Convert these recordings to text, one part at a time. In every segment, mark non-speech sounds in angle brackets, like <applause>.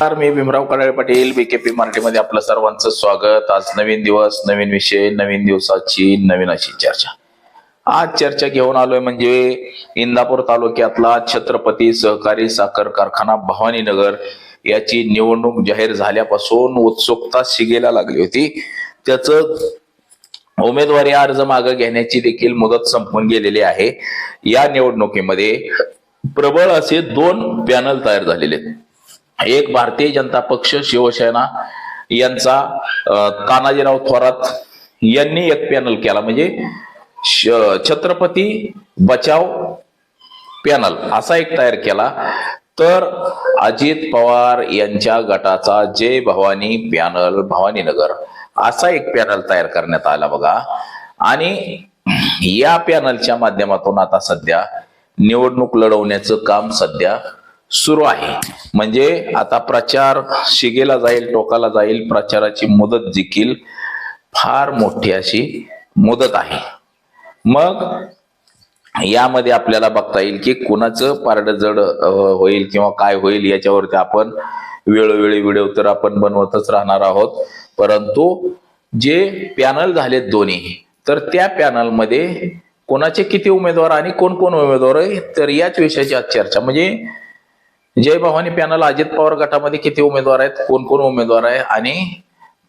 तर मी भीमराव कडाळे पाटील बीकेपी मराठीमध्ये आपलं सर्वांचं स्वागत. आज नवीन दिवस नवीन विषय नवीन दिवसाची नवीन अशी चर्चा. आज चर्चा घेऊन आलोय म्हणजे इंदापूर तालुक्यातला छत्रपती सहकारी साखर कारखाना भवानीनगर याची निवडणूक जाहीर झाल्यापासून उत्सुकता शिगेला लागली होती. त्याचं उमेदवारी अर्ज मागे घेण्याची देखील मुदत संपून गेलेली आहे. या निवडणुकीमध्ये प्रबळ असे दोन पॅनल तयार झालेले आहेत. एक भारतीय जनता पक्ष शिवसेना यांचा तानाजीराव थोरात यांनी एक पॅनल केला. म्हणजे छत्रपती बचाव पॅनल असा एक तयार केला. तर अजित पवार यांच्या गटाचा जय भवानी पॅनल भवानीनगर असा एक पॅनल तयार करण्यात आला बघा. आणि या पॅनलच्या माध्यमातून आता सध्या निवडणूक लढवण्याचं काम सध्या सुरू आहे. म्हणजे आता प्रचार शिगेला जाईल टोकाला जाईल प्रचाराची मुदत देखील फार मोठी अशी मुदत आहे. मग यामध्ये आपल्याला बघता येईल की कुणाचं पारड जड होईल किंवा काय होईल याच्यावरती आपण वेळोवेळी व्हिडिओ तर आपण बनवतच राहणार आहोत. परंतु जे पॅनल झालेत दोन्ही तर त्या पॅनलमध्ये कोणाचे किती उमेदवार आणि कोण कोण उमेदवार आहे तर याच विषयाची आज चर्चा. म्हणजे जय भवानी पॅनल अजित पवार गटामध्ये किती उमेदवार आहेत? कोण कोण उमेदवार आहे? आणि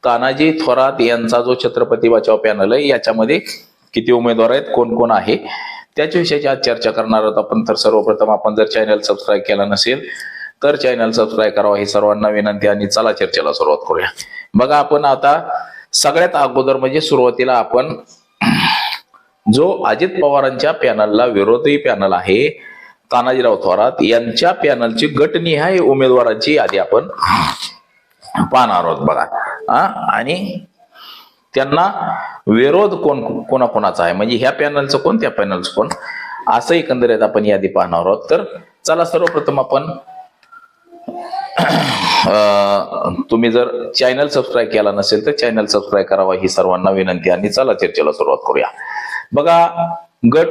तानाजी थोरात यांचा जो छत्रपती बचाव पॅनल आहे याच्यामध्ये किती उमेदवार आहेत? कोण कोण आहे? त्याच्या विषयाची आज चर्चा करणार आहोत आपण. तर सर्वप्रथम आपण जर चॅनल सबस्क्राईब केला नसेल तर चॅनल सबस्क्राईब करावा. ही सर्वांना विनंती आणि चला चर्चेला सुरुवात करूया. बघा आपण आता सगळ्यात अगोदर म्हणजे सुरुवातीला आपण जो अजित पवारांच्या पॅनलला विरोधी पॅनल आहे तानाजीराव थोरात यांच्या पॅनलची गटनिहाय उमेदवारांची यादी आपण पाहणार आहोत बघा. हा? आणि त्यांना विरोध कोण कोणाकोणाचा आहे? म्हणजे ह्या पॅनलचं कोण त्या पॅनलचं कोण? असं एकंदरीत आपण यादी पाहणार आहोत. तर चला सर्वप्रथम आपण तुम्ही जर चॅनल सबस्क्राईब केला नसेल तर चॅनल सबस्क्राईब करावा ही सर्वांना विनंती आणि चला चर्चेला सुरुवात करूया. बघा गट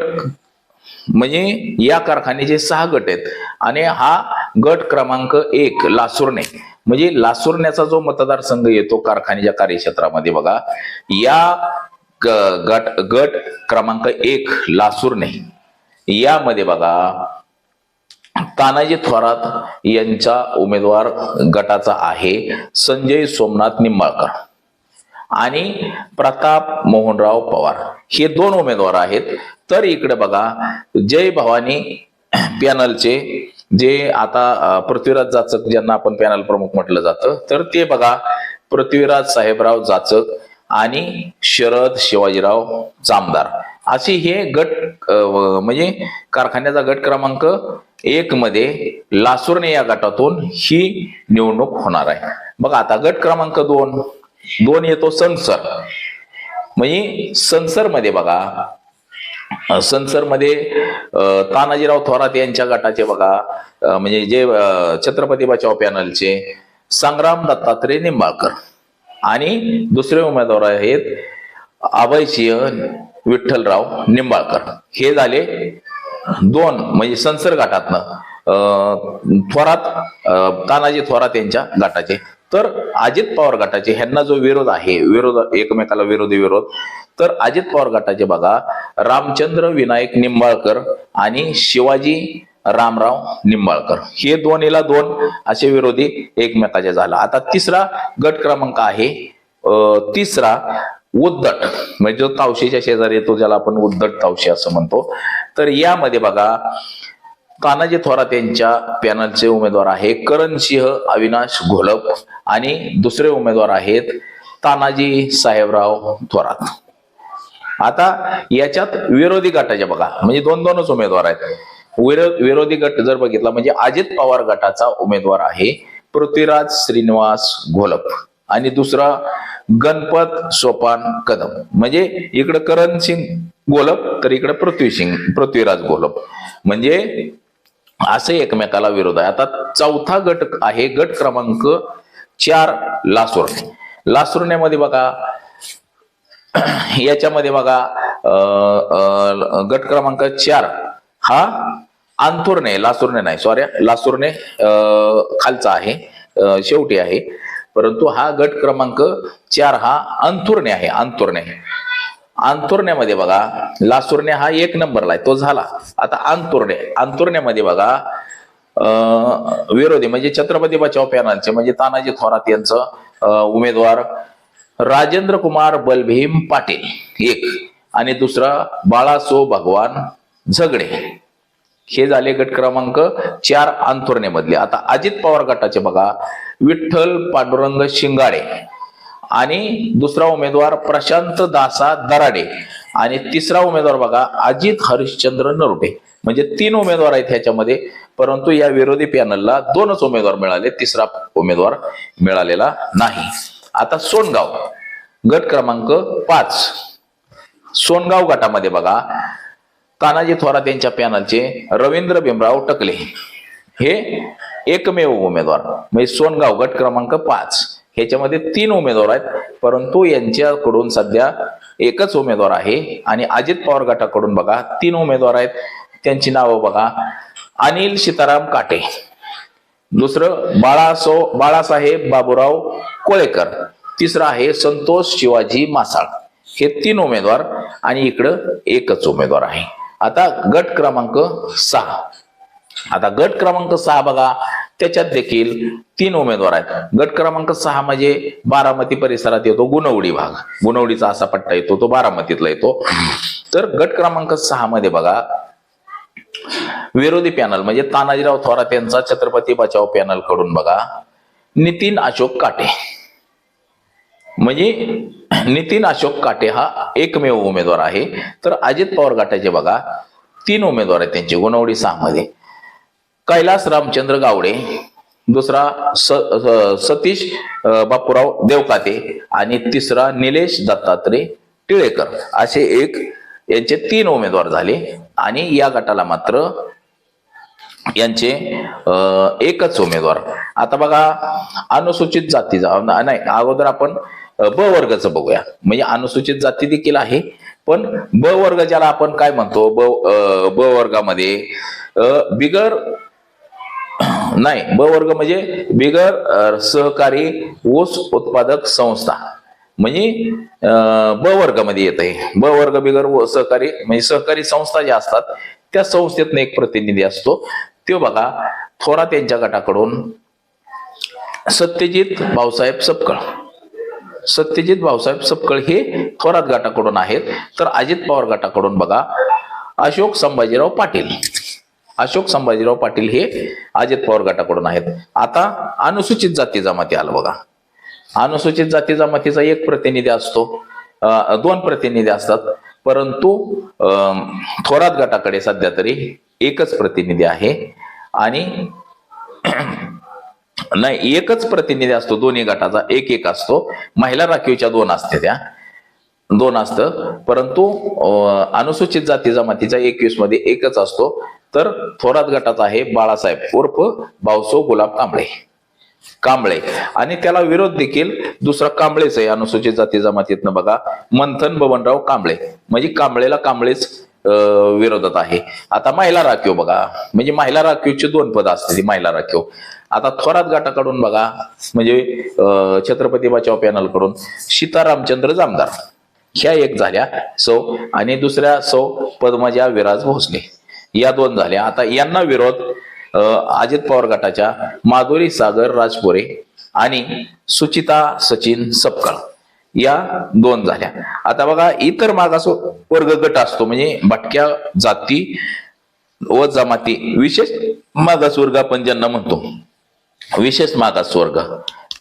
म्हणजे या कारखान्याचे सहा गट आहेत. आणि हा गट क्रमांक एक लासुर्णे. म्हणजे लासुरण्याचा जो मतदारसंघ येतो कारखान्याच्या कार्यक्षेत्रामध्ये बघा या गट गट क्रमांक एक लासुर्णे. यामध्ये बघा तानाजी थोरात यांचा उमेदवार गटाचा आहे संजय सोमनाथ निंबाळकर. आणि प्रताप मोहनराव पवार. हे दोन उमेदवार आहेत. तर इकडे बघा जय भवानी पॅनलचे जे आता पृथ्वीराज जाचक ज्यांना आपण पॅनल प्रमुख म्हटलं जातं तर ते बघा पृथ्वीराज साहेबराव जाचक आणि शरद शिवाजीराव जामदार. असे हे गट म्हणजे कारखान्याचा गट क्रमांक एक मध्ये लासुर्णे या गटातून ही निवडणूक होणार आहे. बघा आता गट क्रमांक दोन. दोन येतो संसर. म्हणजे संसरमध्ये बघा संसरमध्ये तानाजीराव थोरात यांच्या गटाचे बघा म्हणजे जे छत्रपती बचाव पॅनलचे संग्राम दत्तात्रय निंबाळकर आणि दुसरे उमेदवार आहेत अभयसिंह विठ्ठलराव निंबाळकर. हे झाले दोन म्हणजे संसर गटातनं अं, थोरात तानाजी थोरात यांच्या गटाचे. तर अजित पवार गटाचे ह्यांना जो विरोध आहे विरोध एकमेकाला विरोधी विरोध तर अजित पवार गटाचे बघा रामचंद्र विनायक निंबाळकर आणि शिवाजी रामराव निंबाळकर. हे दोन्हीला दोन असे विरोधी एकमेकाचे झाला. आता तिसरा गट क्रमांक आहे तिसरा उद्धट. म्हणजे जो तावशीच्या शेजारी येतो ज्याला आपण उद्धट तावशी असं म्हणतो. तर यामध्ये बघा तानाजी थोरात यांच्या पॅनलचे उमेदवार आहे करणसिंह अविनाश घोलप आणि दुसरे उमेदवार आहेत तानाजी साहेबराव थोरात. आता याच्यात विरोधी गटाच्या बघा म्हणजे दोन दोनच उमेदवार आहेत. विरोधी गट जर बघितला म्हणजे अजित पवार गटाचा उमेदवार आहे पृथ्वीराज श्रीनिवास घोलप आणि दुसरा गणपत सोपान कदम. म्हणजे इकडं करण सिंग घोलप तर इकडे पृथ्वी सिंग पृथ्वीराज घोलप. म्हणजे असे एकमेकाला विरोध आहे. आता चौथा गट आहे गट क्रमांक चार लासुरणे. लासुरण्यामध्ये बघा <clears throat> याच्यामध्ये बघा गट क्रमांक चार हा अंथुरणे लासुरणे नाही सॉरी लासुरणे खालचा आहे शेवटी आहे. परंतु हा गट क्रमांक चार हा अंथुरणे आहे अंथुरणे. अंतुरण्यामध्ये बघा लासुरणे हा एक नंबरला आहे तो झाला. आता अंतुरणे अंतुरण्यामध्ये बघा अं, विरोधी म्हणजे छत्रपती बचाव पॅनलचे म्हणजे तानाजी थोरात यांचं उमेदवार राजेंद्र कुमार बलभीम पाटील एक. आणि दुसरा बाळासो भगवान झगडे. हे झाले गट क्रमांक चार अंतुर्णेमधले आता अजित पवार गटाचे बघा विठ्ठल पांडुरंग शिंगाडे आणि दुसरा उमेदवार प्रशांत दासा दराडे. आणि तिसरा उमेदवार बघा अजित हरिश्चंद्र नरुडे म्हणजे तीन उमेदवार आहेत ह्याच्यामध्ये. परंतु या विरोधी पॅनलला दोनच उमेदवार मिळाले तिसरा उमेदवार मिळालेला नाही. आता सोनगाव गट क्रमांक पाच. सोनगाव गटामध्ये बघा तानाजी थोरात यांच्या पॅनलचे रवींद्र भीमराव टकले. हे एकमेव उमेदवार म्हणजे सोनगाव गट क्रमांक पाच. ह्याच्यामध्ये तीन उमेदवार आहेत. परंतु यांच्याकडून सध्या एकच उमेदवार आहे आणि अजित पवार गटाकडून बघा तीन उमेदवार आहेत. त्यांची नावं बघा. अनिल सीताराम काटे. दुसरं बाळासो बाळासाहेब बाबूराव कोळेकर. तिसरं आहे संतोष शिवाजी मासाळ. हे तीन उमेदवार आणि इकडं एकच उमेदवार आहे. आता गट क्रमांक सहा. आता गट क्रमांक सहा बघा. त्याच्यात देखील तीन उमेदवार आहेत. गट क्रमांक सहा म्हणजे बारामती परिसरात येतो गुणवडी भाग. गुणवडीचा असा पट्टा येतो तो बारामतीतला येतो. तर गट क्रमांक सहा मध्ये बघा विरोधी पॅनल म्हणजे तानाजीराव थोरात यांचा छत्रपती बचाव पॅनलकडून बघा नितीन अशोक काटे. म्हणजे नितीन अशोक काटे हा एकमेव उमेदवार आहे. तर अजित पवार गटाचे बघा तीन उमेदवार आहेत त्यांचे गुणवडी सहा मध्ये. कैलास रामचंद्र गावडे दुसरा स स- सतीश बापूराव देवकाते आणि तिसरा निलेश दत्तात्रय टिळेकर असे एक यांचे तीन उमेदवार झाले आणि या गटाला मात्र यांचे एकच उमेदवार. आता बघा अनुसूचित जातीचा नाही अगोदर आपण ब वर्गचं बघूया. म्हणजे अनुसूचित जाती देखील आहे पण ब वर्ग ज्याला आपण काय म्हणतो? ब ब वर्गामध्ये बिगर नाही. ब वर्ग म्हणजे बिगर सहकारी ऊस उत्पादक संस्था. म्हणजे ब वर्गामध्ये येत आहे ब वर्ग बिगर व सहकारी म्हणजे सहकारी संस्था ज्या असतात त्या संस्थेतनं एक प्रतिनिधी असतो. तो बघा थोरात यांच्या गटाकडून सत्यजित भाऊसाहेब सपकळ. सत्यजित भाऊसाहेब सपकळ हे थोरात गटाकडून आहेत. तर अजित पवार गटाकडून बघा अशोक संभाजीराव पाटील. अशोक संभाजीराव पाटील हे अजित पवार गटाकडून आहेत. आता अनुसूचित जाती जमाती आलं बघा. अनुसूचित जाती जमातीचा एक प्रतिनिधी असतो. दोन प्रतिनिधी असतात. परंतु थोरात गटाकडे सध्या तरी एकच प्रतिनिधी आहे. आणि <clears throat> नाही एकच प्रतिनिधी असतो. दोन्ही गटाचा एक एक असतो. महिला राखीवच्या दोन असते त्या. दोन असतं. परंतु अनुसूचित जाती जमातीचा एकवीसमध्ये एकच असतो. तर थोरात गटाचा आहे बाळासाहेब उर्फ भाऊसो गुलाब कांबळे. कांबळे. आणि त्याला विरोध देखील दुसरा कांबळेच आहे अनुसूचित जाती जमातीतनं बघा. मंथन बबनराव कांबळे. म्हणजे कांबळेला कांबळेच अं, विरोधात आहे. आता महिला राखीव बघा. म्हणजे महिला राखीवची दोन पद असते महिला राखीव. आता थोरात गटाकडून बघा. म्हणजे अं, छत्रपती बचाव पॅनलकडून सीतारामचंद्र जामदार. ह्या एक झाल्या सौ. आणि दुसऱ्या सौ पद्मजा विराज भोसले. या दोन झाल्या आता यांना विरोध अजित पवार गटाच्या माधुरी सागर राजपुरे आणि सुचिता सचिन सपकाळ या दोन झाल्या. आता बघा इतर मागास वर्ग गट असतो म्हणजे भटक्या जाती व जमाती विशेष मागासवर्ग आपण ज्यांना म्हणतो विशेष मागासवर्ग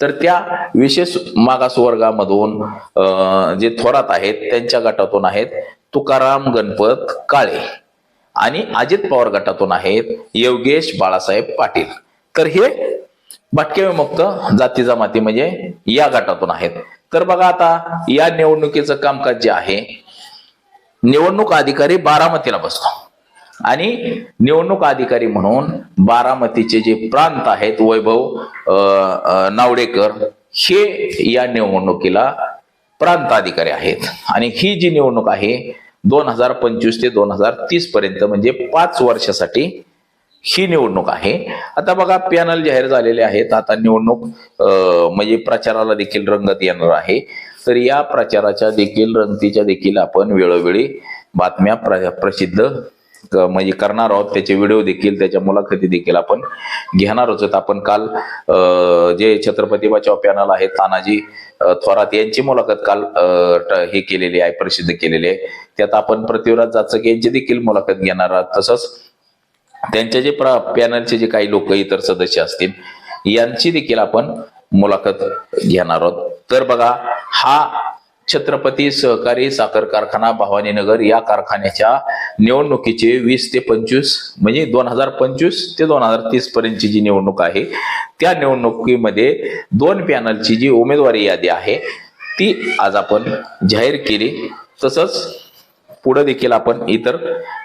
तर त्या विशेष मागासवर्गामधून अं, जे थोरात आहेत त्यांच्या गटातून आहेत तुकाराम गणपत काळे. आणि अजित पवार गटातून आहेत योगेश बाळासाहेब पाटील. तर हे भटके विमुक्त जाती जमाती म्हणजे या गटातून आहेत. तर बघा आता या निवडणुकीचं कामकाज जे आहे निवडणूक अधिकारी बारामतीला बसतो. आणि निवडणूक अधिकारी म्हणून बारामतीचे जे प्रांत आहेत वैभव अं, नावडेकर हे या निवडणुकीला प्रांत अधिकारी आहेत. आणि ही जी निवडणूक आहे दोन हजार पंचवीस ते दोन हजार तीस पर्यंत म्हणजे पाच वर्षासाठी ही निवडणूक आहे. आता बघा पॅनल जाहीर झालेले आहेत. आता निवडणूक म्हणजे प्रचाराला देखील रंगत येणार आहे. तर या प्रचाराच्या देखील रंगतीच्या देखील आपण वेळोवेळी बातम्या प्र- प्रसिद्ध म्हणजे करणार आहोत. त्याचे व्हिडिओ देखील त्याच्या मुलाखती देखील आपण घेणार आहोत. आपण काल अं, जे छत्रपती बचाव पॅनल आहे तानाजी थोरात यांची मुलाखत काल अं, हे केलेली आहे प्रसिद्ध केलेली आहे. त्यात आपण पृथ्वीराज जाचक यांची देखील मुलाखत घेणार आहोत. तसंच त्यांच्या जे प्र- पॅनलचे जे काही लोक इतर सदस्य असतील यांची देखील आपण मुलाखत घेणार आहोत. तर बघा हा छत्रपती सहकारी साखर कारखाना भवानीनगर या कारखान्याच्या निवडणुकीचे वीस ते पंचवीस म्हणजे दोन हजार पंचवीस ते दोन हजार तीस पर्यंतची जी निवडणूक आहे त्या निवडणुकीमध्ये दोन पॅनलची जी उमेदवारी यादी आहे ती आज आपण जाहीर केली. तसंच पुढे देखील आपण इतर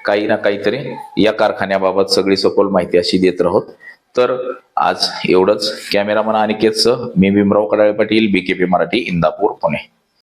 काही ना काहीतरी या कारखान्याबाबत सगळी सखोल माहिती अशी देत आहोत तर आज एवढंच. कॅमेरामन अनिकेतसह मी भीमराव कडाळे पाटील बीकेपी मराठी इंदापूर पुणे.